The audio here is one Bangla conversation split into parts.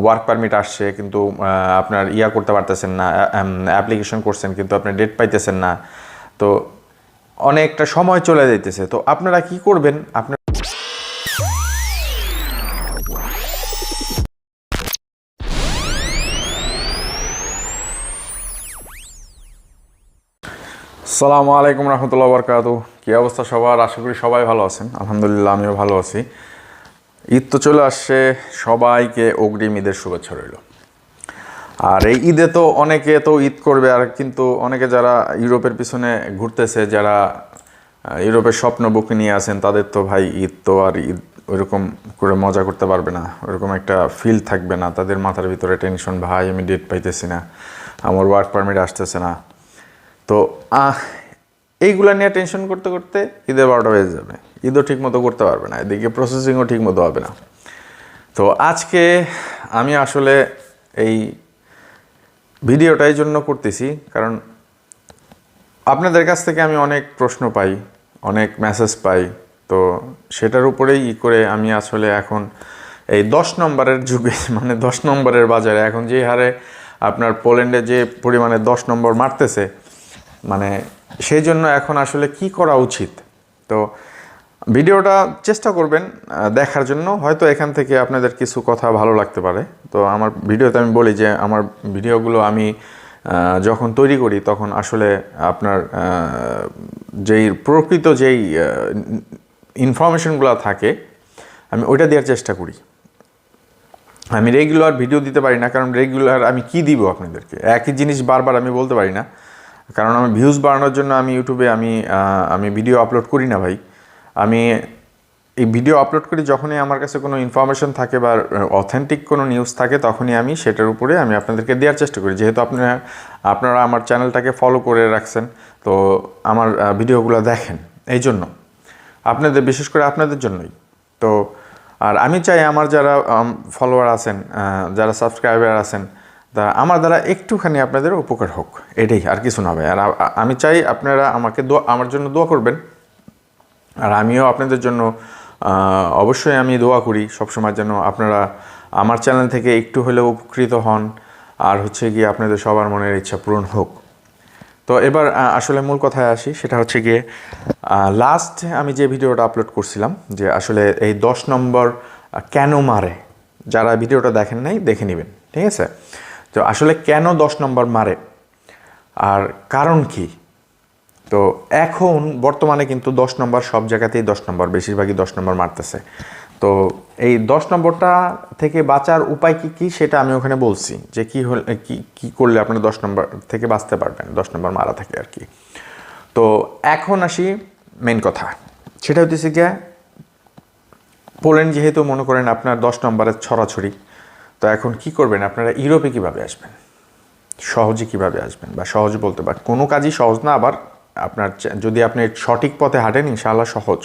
ওয়ার্ক পারমিট আসছে, কিন্তু আপনার ইয়া করতে পারতেছেন না অ্যাপ্লিকেশন করছেন, কিন্তু আপনি ডেট পাইতেছেন না। তো অনেকটা সময় চলে যাইতেছে। তো আপনারা কি করবেন? আপনার সালামু আলাইকুম রহমতুল্লাহ বরকাত। কী অবস্থা সবার? আশা করি সবাই ভালো আছেন। আলহামদুলিল্লাহ, আমিও ভালো আছি। ঈদ তো চলে আসছে, সবাইকে অগ্রিম ঈদের শুভেচ্ছা রইল। আর এই ঈদে তো অনেকে তো ঈদ করবে, আর কিন্তু অনেকে যারা ইউরোপের পিছনে ঘুরতেছে, যারা ইউরোপের স্বপ্ন বুকে নিয়ে আছেন, তাদের তো ভাই ঈদ তো আর ঈদ ওইরকম করে মজা করতে পারবে না ওরকম একটা ফিল থাকবে না, তাদের মাথার ভিতরে টেনশন ভাই, আমি ডেট পাইতেছি না, আমার ওয়ার্ক পারমিট আসতেছে না। তো এইগুলা নিয়ে টেনশন করতে করতে ঈদের বারোটা বেজে যাবে। ঈদও ঠিক মতো করতে পারবে না, এদিকে প্রসেসিংও ঠিক মতো হবে না। তো আজকে আমি আসলে এই ভিডিওটা এই জন্য করতেছি কারণ আপনাদের কাছ থেকে আমি অনেক প্রশ্ন পাই, অনেক মেসেজ পাই। তো সেটার উপরেই ই করে আমি আসলে এখন এই দশ নম্বরের যুগে মানে দশ নম্বরের বাজারে এখন যে হারে আপনার পোল্যান্ডে যে পরিমাণে দশ নম্বর মারতেছে মানে সেই জন্য এখন আসলে কি করা উচিত? তো ভিডিওটা চেষ্টা করবেন দেখার জন্য। হয়তো এখান থেকে আপনাদের কিছু কথা ভালো লাগতে পারে। তো আমার ভিডিওতে আমি বলি যে, আমার ভিডিওগুলো আমি যখন তৈরি করি, তখন আসলে আপনার যেই প্রকৃত যেই ইনফরমেশনগুলো থাকে, আমি ওইটা দেওয়ার চেষ্টা করি। আমি রেগুলার ভিডিও দিতে পারি না, কারণ রেগুলার আমি কি দিব আপনাদেরকে? একই জিনিস বারবার আমি বলতে পারি না। কারণ আমি ভিউজ বাড়ানোর জন্য আমি ইউটিউবে আমি আমি ভিডিও আপলোড করি না ভাই। আমি এই ভিডিও আপলোড করি যখনই আমার কাছে কোনো ইনফরমেশন থাকে বা অথেন্টিক কোনো নিউজ থাকে তখনই আমি সেটার উপরে আমি আপনাদেরকে দেওয়ার চেষ্টা করি। যেহেতু আপনারা আপনারা আমার চ্যানেলটাকে ফলো করে রাখছেন, তো আমার ভিডিওগুলো দেখেন, এই জন্য। আপনাদের, বিশেষ করে আপনাদের জন্যই। তো, আর আমি চাই আমার যারা ফলোয়ার আছেন যারা সাবস্ক্রাইবার আছেন তা আমার দ্বারা একটুখানি আপনাদের উপকার হোক। এটাই আর কিছু না ভাই। আর আমি চাই আপনারা আমাকে দোয়া, আমার জন্য দোয়া করবেন। আর আমিও আপনাদের জন্য অবশ্যই আমি দোয়া করি সবসময় যেন আপনারা আমার চ্যানেল থেকে একটু হলেও উপকৃত হন। আর হচ্ছে গিয়ে আপনাদের সবার মনের ইচ্ছা পূরণ হোক। তো এবার আসলে মূল কথায় আসি, সেটা হচ্ছে গিয়ে লাস্ট আমি যে ভিডিওটা আপলোড করছিলাম, যে আসলে এই দশ নম্বর কেন মারে, যারা ভিডিওটা দেখেন নাই, দেখে নেবেন, ঠিক আছে? তো আসলে কেন দশ নম্বর মারে? আর কারণ কি? তো এখন বর্তমানে কিন্তু দশ নম্বর সব জায়গাতেই দশ নম্বর, বেশিরভাগই দশ নম্বর মারতেছে। তো এই দশ নম্বরটা থেকে বাঁচার উপায় কি কি সেটা আমি ওখানে বলছি যে কি হল, কি কি করলে আপনারা দশ নম্বর থেকে বাঁচতে পারবেন, দশ নম্বর মারা থাকে আর কি। তো এখন আসি মেন কথা। সেটা হচ্ছে গিয়ে, পোল্যান্ড যেহেতু মনে করেন আপনার দশ নম্বরের ছড়াছড়ি তো এখন কি করবেন? আপনারা ইউরোপে কীভাবে আসবেন? সহজে কীভাবে আসবেন? বা সহজ বলতে পার কোনো কাজই সহজ না, আবার আপনার যদি আপনি সঠিক পথে হাঁটেন, ইনশাআল্লাহ সহজ।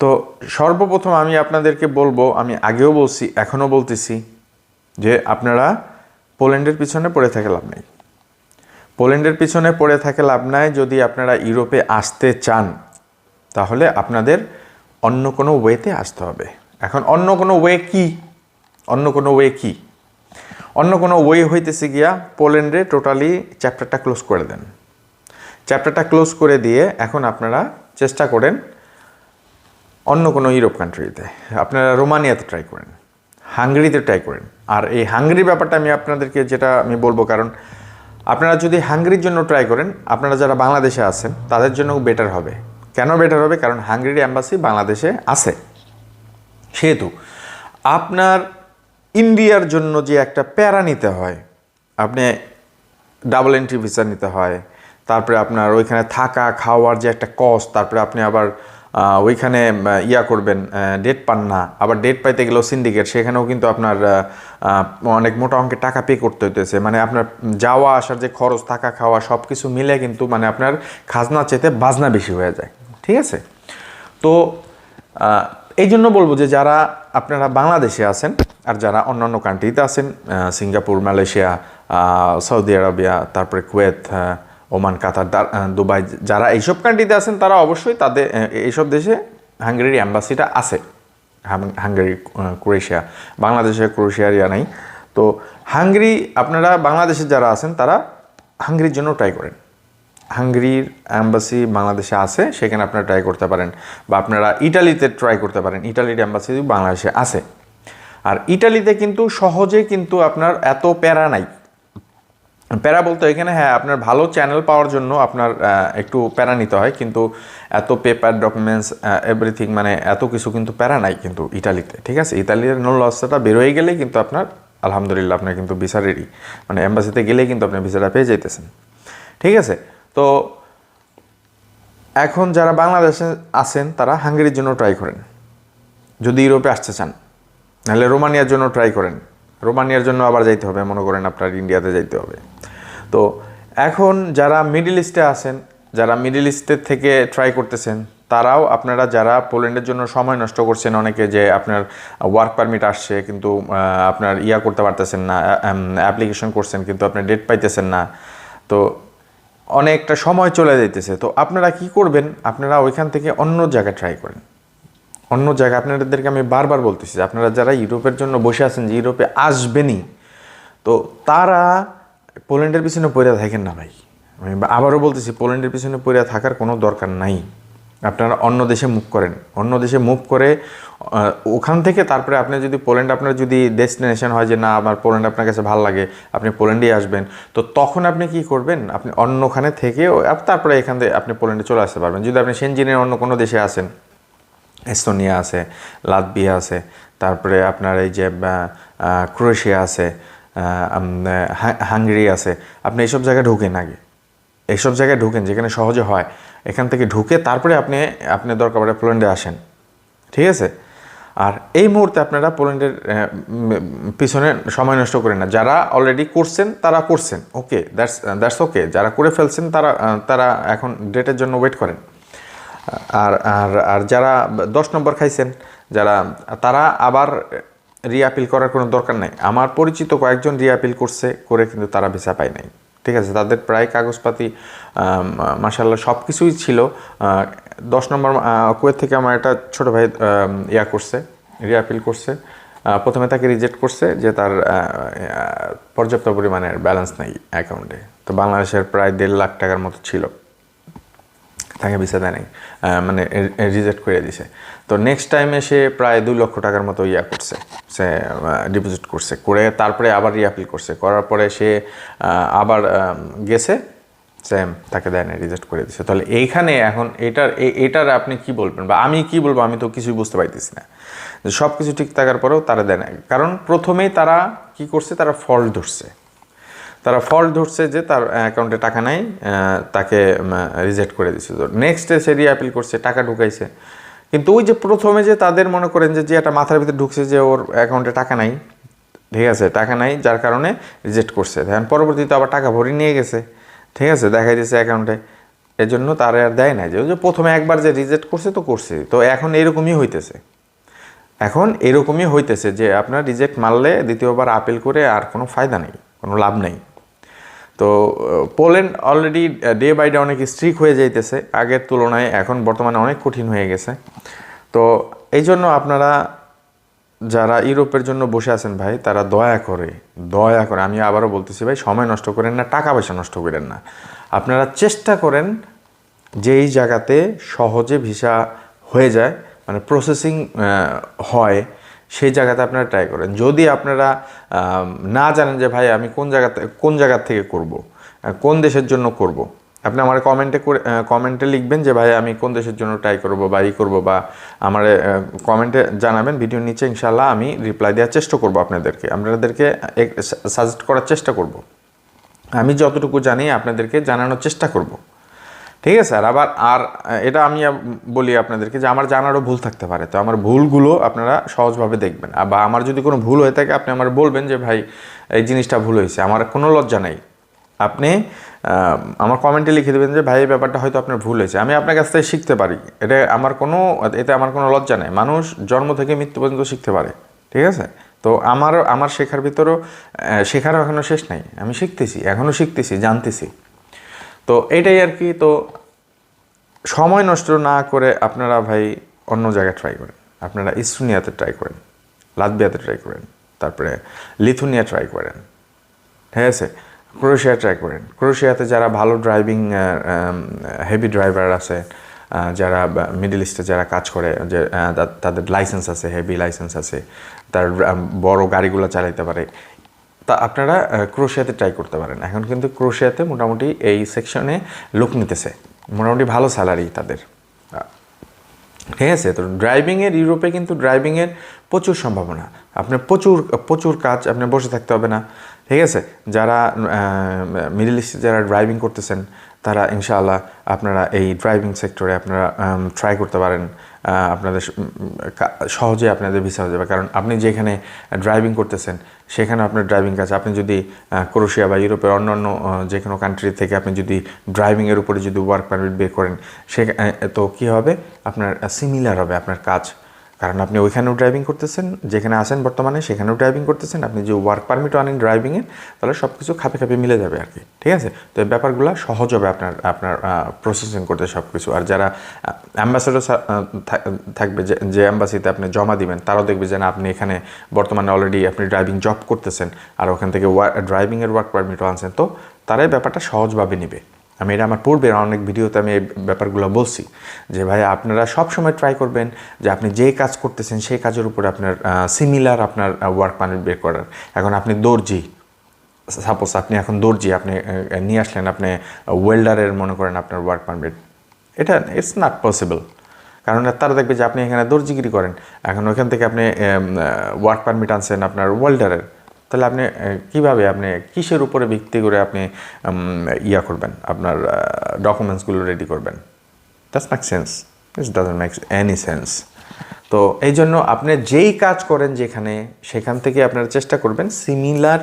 তো সর্বপ্রথম আমি আপনাদেরকে বলব, আমি আগেও বলছি, এখনও বলতেছি যে আপনারা পোল্যান্ডের পিছনে পড়ে থাকে লাভ নেই। পোল্যান্ডের পিছনে পড়ে থাকে লাভ নাই যদি আপনারা ইউরোপে আসতে চান, তাহলে আপনাদের অন্য কোনো ওয়েতে আসতে হবে। এখন অন্য কোনো ওয়ে কি? অন্য কোনো ওয়ে কি? অন্য কোনো ওয়ে হইতেছে গিয়া পোল্যান্ডে টোটালি চ্যাপ্টারটা ক্লোজ করে দেন। চ্যাপ্টারটা ক্লোজ করে দিয়ে এখন আপনারা চেষ্টা করেন অন্য কোনো ইউরোপ কান্ট্রিতে আপনারা রোমানিয়াতে ট্রাই করেন, হাঙ্গেরিতে ট্রাই করেন। আর এই হাঙ্গেরির ব্যাপারটা আমি আপনাদেরকে যেটা আমি বলব, কারণ আপনারা যদি হাঙ্গেরির জন্য ট্রাই করেন, আপনারা যারা বাংলাদেশে আছেন, তাদের জন্য বেটার হবে। কেন বেটার হবে? কারণ হাঙ্গেরির অ্যাম্বাসি বাংলাদেশে আছে। সেহেতু আপনার ইন্ডিয়ার জন্য যে একটা প্যারা নিতে হয়, আপনি ডাবল এন্ট্রি ভিসা নিতে হয়, তারপরে আপনার ওইখানে থাকা, খাওয়ার যে একটা কস্ট তারপরে আপনি আবার ওইখানে ইয়া করবেন ডেট পান না, আবার ডেট পাইতে গেলেও সিন্ডিকেট সেখানেও কিন্তু আপনার অনেক মোটা অঙ্কের টাকা পে করতে হইতেছে। মানে আপনার যাওয়া, আসার যে খরচ, থাকা, খাওয়া সব কিছু মিলে কিন্তু মানে আপনার খাজনা চেতে বাজনা বেশি হয়ে যায়। ঠিক আছে? তো এই জন্য বলব যে যারা আপনারা বাংলাদেশে আছেন আর যারা অন্যান্য কান্ট্রিতে আছেন সিঙ্গাপুর, মালয়েশিয়া সৌদি আরবিয়া, তারপরে কুয়েত ওমান, কাতার দুবাই, যারা এইসব কান্ট্রিতে আছেন, তারা অবশ্যই তাদের এইসব দেশে হাঙ্গেরির অ্যাম্বাসিটা আছে। Hungary Croatia. বাংলাদেশে ক্রোয়েশিয়ার ইয়া নাই। তো হাঙ্গেরি, আপনারা বাংলাদেশে যারা আছেন, তারা হাঙ্গেরির জন্য ট্রাই করেন। হাঙ্গেরির অ্যাম্বাসি বাংলাদেশে আছে, সেখানে আপনারা ট্রাই করতে পারেন। বা আপনারা ইটালিতে ট্রাই করতে পারেন। ইটালির অ্যাম্বাসি বাংলাদেশে আছে। আর ইটালিতে কিন্তু সহজে কিন্তু আপনার এত প্যারা নাই। প্যারা বলতে এখানে হ্যাঁ আপনার ভালো চ্যানেল পাওয়ার জন্য আপনার একটু প্যারা নিতে হয়। কিন্তু এত পেপার ডকুমেন্টস এভরিথিং মানে এত কিছু কিন্তু প্যারা নাই কিন্তু ইটালিতে, ঠিক আছে? ইতালির নোল লসটা বেরোয় গেলে কিন্তু আপনার, আলহামদুলিল্লাহ, আপনার কিন্তু ভিসা রেডি মানে অ্যাম্বাসিতে গেলেই কিন্তু আপনি ভিসাটা পেয়ে যেতেছেন ঠিক আছে? তো এখন যারা বাংলাদেশে আছেন, তারা হাঙ্গেরির জন্য ট্রাই করেন। যদি ইউরোপে আসতে চান, নাহলে রোমানিয়ার জন্য ট্রাই করেন। রোমানিয়ার জন্য আবার যাইতে হবে, মনে করেন আপনার ইন্ডিয়াতে যাইতে হবে। তো এখন যারা মিডিল ইস্টে আছেন, যারা মিডিল ইস্টের থেকে ট্রাই করতেছেন, তারাও আপনারা যারা পোল্যান্ডের জন্য সময় নষ্ট করছেন, অনেকে যে আপনার ওয়ার্ক পারমিট আসছে, কিন্তু আপনার ইয়া করতে পারতেছেন না অ্যাপ্লিকেশন করছেন, কিন্তু আপনি ডেট পাইতেছেন না, তো অনেকটা সময় চলে যেতেছে তো আপনারা কি করবেন? আপনারা ওইখান থেকে অন্য জায়গায় ট্রাই করেন। অন্য জায়গা আপনাদেরকে আমি বারবার বলতেছি, আপনারা যারা ইউরোপের জন্য বসে আছেন, যে ইউরোপে আসবেনই, তো তারা পোল্যান্ডের পিছনে পড়ে থাকেন না ভাই। আমি আবারও বলতেছি, পোল্যান্ডের পিছনে পড়ে থাকার কোনো দরকার নাই। আপনারা অন্য দেশে মুভ করেন। অন্য দেশে মুভ করে ওখান থেকে তারপরে আপনি যদি পোল্যান্ড আপনার যদি ডেস্টিনেশন হয় যে, না, আমার পোল্যান্ড আপনার কাছে ভালো লাগে, আপনি পোল্যান্ডেই আসবেন। তো তখন আপনি কি করবেন? আপনি অন্যখানে থেকে তারপরে এখান থেকে আপনি পোল্যান্ডে চলে আসতে পারবেন। যদি আপনি সেনজিনের অন্য কোনো দেশে আসেন এস্তোনিয়া আছে লাতবিয়া আছে, তারপরে আপনার এই যে ক্রোয়েশিয়া আছে হাঙ্গেরি আছে, আপনি এইসব জায়গায় ঢুকেন আগে। এইসব জায়গায় ঢুকেন, যেখানে সহজে হয়। এখান থেকে ঢুকে তারপরে আপনি আপনি দরকার পড়ে পোল্যান্ডে আসেন। ঠিক আছে? আর এই মুহূর্তে আপনারা পোল্যান্ডের পিছনে সময় নষ্ট করেন না। যারা অলরেডি করছেন, তারা করছেন। ওকে দ্যাটস দ্যাটস ওকে যারা করে ফেলছেন, তারা তারা এখন ডেটের জন্য ওয়েট করেন। আর আর আর যারা দশ নম্বর খাইছেন, যারা, তারা আবার রিআপিল করার কোনো দরকার নেই। আমার পরিচিত কয়েকজন রিআপিল করছে, করে কিন্তু তারা ভিসা পায় নাই। ঠিক আছে, তাদের প্রায় কাগজপাতি মাসাল্লাহ সব কিছুই ছিল। দশ নম্বর কুয়েত থেকে আমার একটা ছোটো ভাই ইয়া করছে রিয়াপিল করছে। প্রথমে তাকে রিজেক্ট করছে যে তার পর্যাপ্ত পরিমাণের ব্যালেন্স নেই অ্যাকাউন্টে তো বাংলাদেশের প্রায় দেড় লাখ টাকার মতো ছিল। তাকে ভিসা দেয় নাই মানে রিজেক্ট করে দিছে। তো নেক্সট টাইমে সে প্রায় দুই লক্ষ টাকার মতো ইয়া করছে, সে ডিপোজিট করছে। করে তারপরে আবার রিঅ্যাপিল করছে। করার পরে সে আবার গেছে সেম তাকে দেয় না রিজেক্ট করে দিছে। তাহলে এইখানে এখন এটার এটার আপনি কি বলবেন? বা আমি কি বলব? আমি তো কিছুই বুঝতে পারতেছি না। যে সব কিছু ঠিক থাকার পরেও তারা দেয় না কারণ প্রথমেই তারা কি করছে? তারা ফল্ট ধরছে। তারা ফল্ট ধরছে যে তার অ্যাকাউন্টে টাকা নাই তাকে রিজেক্ট করে দিচ্ছে নেক্সট সে রিঅ্যাপিল করছে, টাকা ঢুকাইছে। কিন্তু ওই যে প্রথমে যে তাদের মনে করেন যে যে একটা মাথার ভিতরে ঢুকছে যে ওর অ্যাকাউন্টে টাকা নাই, ঠিক আছে, টাকা নাই, যার কারণে রিজেক্ট করছে। দেখেন, পরবর্তীতে আবার টাকা ভরি নিয়ে গেছে, ঠিক আছে, দেখাই দিয়েছে অ্যাকাউন্টে এর জন্য তারা আর দেয় না যে ওই যে প্রথমে একবার যে রিজেক্ট করছে, তো করছে। তো এখন এরকমই হইতেছে। এখন এরকমই হইতেছে যে আপনার রিজেক্ট মারলে দ্বিতীয়বার আপিল করে আর কোনো ফায়দা নেই, কোনো লাভ নেই। তো Poland already day by day অনেক স্ট্রিক হয়ে যাইতেছে। আগের তুলনায় এখন বর্তমানে অনেক কঠিন হয়ে গেছে। তো এই জন্য আপনারা যারা ইউরোপের জন্য বসে আছেন ভাই, তারা দয়া করে দয়া করে, আমি আবারও বলতেছি ভাই, সময় নষ্ট করেন না, টাকা পয়সা নষ্ট করেন না। আপনারা চেষ্টা করেন যেই জায়গাতে সহজে ভিসা হয়ে যায় মানে প্রসেসিং হয় সেই জায়গাতে আপনারা ট্রাই করেন। যদি আপনারা না জানেন যে, ভাই, আমি কোন জায়গাতে, কোন জায়গার থেকে করব? কোন দেশের জন্য করব? আপনি আমার কমেন্টে করে কমেন্টে লিখবেন যে, ভাই, আমি কোন দেশের জন্য ট্রাই করব বা ই করব বা আমার কমেন্টে জানাবেন ভিডিওর নিচে ইনশাল্লাহ আমি রিপ্লাই দেওয়ার চেষ্টা করব আপনাদেরকে। আপনাদেরকে সাজেস্ট করার চেষ্টা করব। আমি যতটুকু জানি আপনাদেরকে জানানোর চেষ্টা করব। ঠিক আছে? আর আবার, আর এটা আমি বলি আপনাদেরকে যে আমার জানারও ভুল থাকতে পারে। তো আমার ভুলগুলো আপনারা সহজভাবে দেখবেন। বা আমার যদি কোনো ভুল হয়ে থাকে, আপনি আমার বলবেন যে, ভাই, এই জিনিসটা ভুল হয়েছে। আমার কোনো লজ্জা নেই। আপনি আমার কমেন্টে লিখে দেবেন যে, ভাই, এই ব্যাপারটা হয়তো আপনার ভুল হয়েছে। আমি আপনার কাছ থেকে শিখতে পারি। এটা আমার কোনো, এতে আমার কোনো লজ্জা নেই। মানুষ জন্ম থেকে মৃত্যু পর্যন্ত শিখতে পারে। ঠিক আছে? তো আমারও আমার শেখার ভিতরেও শেখারও এখনও শেষ নাই। আমি শিখতেছি এখনও শিখতেছি, জানতেছি। তো এটাই আর কি, তো সময় নষ্ট না করে আপনারা ভাই অন্য জায়গায় ট্রাই করেন। আপনারা ইস্টুনিয়াতে ট্রাই করেন লাতবিয়াতে ট্রাই করেন, তারপরে লিথুনিয়া ট্রাই করেন, ঠিক আছে? ক্রোয়েশিয়া ট্রাই করেন। ক্রোয়েশিয়াতে যারা ভালো ড্রাইভিং হেভি ড্রাইভার আছে যারা মিডল ইস্টে যারা কাজ করে, যে তাদের লাইসেন্স আছে হেভি লাইসেন্স আছে, তার বড় গাড়িগুলো চালাইতে পারে। তা আপনারা ক্রোশিয়াতে ট্রাই করতে পারেন। এখন কিন্তু ক্রোশিয়াতে মোটামুটি এই সেকশনে লোক নিতেছে। মোটামুটি ভালো স্যালারি তাদের। ঠিক আছে? তো ড্রাইভিংয়ের ইউরোপে কিন্তু ড্রাইভিংয়ের প্রচুর সম্ভাবনা। আপনার প্রচুর প্রচুর কাজ আপনি বসে থাকতে হবে না। ঠিক আছে? যারা মিডল ইস্টে যারা ড্রাইভিং করতেছেন তারা ইনশাআল্লাহ আপনারা এই ড্রাইভিং সেক্টরে আপনারা ট্রাই করতে পারেন। আপনাদের সহজে আপনাদের ভিসা হয়ে যাবে। কারণ আপনি যেখানে ড্রাইভিং করতেছেন সেখানে আপনার ড্রাইভিং কাজ। আপনি যদি ক্রোশিয়া বা ইউরোপের অন্যান্য আহ, যে কোনো কান্ট্রি থেকে আপনি যদি ড্রাইভিংয়ের উপরে যদি ওয়ার্ক পারমিট বের করেন সে তো কী হবে? আপনার সিমিলার হবে আপনার কাজ। কারণ আপনি ওইখানেও ড্রাইভিং করতেছেন, যেখানে আছেন বর্তমানে সেখানেও ড্রাইভিং করতেছেন। আপনি যে ওয়ার্ক পারমিটও আনেন ড্রাইভিংয়ের তাহলে সব কিছু খাপে খাপে মিলে যাবে আর কি, ঠিক আছে? তো এই ব্যাপারগুলো সহজ হবে আপনার আপনার প্রসেসিং করতে সব কিছু আর যারা অ্যাম্বাসেডর থাকবে যে যে অ্যাম্বাসিতে আপনি জমা দিবেন, তারাও দেখবে যে না, আপনি এখানে বর্তমানে অলরেডি আপনি ড্রাইভিং জব করতেছেন, আর ওখান থেকে ড্রাইভিংয়ের ওয়ার্ক পারমিটও আনছেন। তো তারাই ব্যাপারটা সহজভাবে নেবে। আমি এটা আমার পূর্বের অনেক ভিডিওতে আমি এই ব্যাপারগুলো বলছি যে ভাই আপনারা সব সময় ট্রাই করবেন যে আপনি যে কাজ করতেছেন সেই কাজের উপরে আপনার সিমিলার আপনার ওয়ার্ক পারমিট বের করার। এখন আপনি দর্জি সাপোজ আপনি এখন দর্জি, আপনি নিয়ে আসলেন, আপনি ওয়েল্ডারের মনে করেন আপনার ওয়ার্ক পারমিট এটা ইটস নট পসিবল কারণ তারা দেখবে যে আপনি এখানে দর্জিগিরি করেন। এখন ওইখান থেকে আপনি ওয়ার্ক পারমিট আনছেন আপনার ওয়েল্ডারের তাহলে আপনি কীভাবে আপনি, কিসের উপরে ভিত্তি করে আপনি ইয়া করবেন? আপনার ডকুমেন্টসগুলো রেডি করবেন? That's make sense it's doesn't make any sense তো এই জন্য আপনি যেই কাজ করেন যেখানে, সেখান থেকে আপনারা চেষ্টা করবেন সিমিলার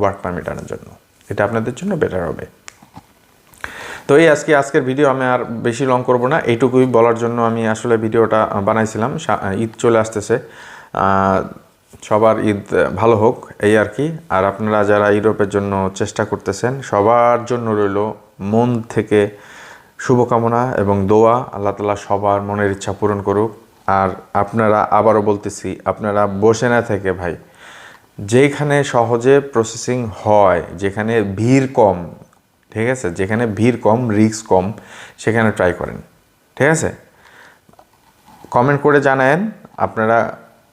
ওয়ার্ক পারমিট আনার জন্য। এটা আপনাদের জন্য বেটার হবে। তো এই আজকে, আজকের ভিডিও আমি আর বেশি লং করব না। এইটুকুই বলার জন্য আমি আসলে ভিডিওটা বানাইছিলাম। ঈদ চলে আসতেছে। সবার ঈদ ভালো হোক, এই আর কি। আর আপনারা যারা ইউরোপের জন্য চেষ্টা করতেছেন, সবার জন্য রইল মন থেকে শুভকামনা এবং দোয়া। আল্লাহ তালা সবার মনের ইচ্ছা পূরণ করুক। আর আপনারা আবারও বলতেছি, আপনারা বসে না থেকে ভাই, যেখানে সহজে প্রসেসিং হয়, যেখানে ভিড় কম, ঠিক আছে? যেখানে ভিড় কম রিস্ক কম, সেখানে ট্রাই করেন, ঠিক আছে? কমেন্ট করে জানায়েন, আপনারা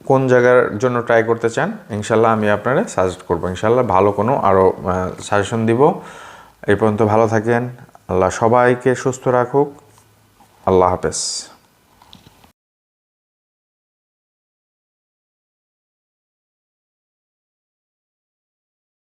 কোন জায়গার জন্য ট্রাই করতে চান ইনশাল্লাহ আমি আপনারা সাজেস্ট করব। ইনশাল্লাহ ভালো কোনো আরও সাজেশন দিব। এই পর্যন্ত ভালো থাকেন। আল্লাহ সবাইকে সুস্থ রাখুক। আল্লাহ হাফেজ।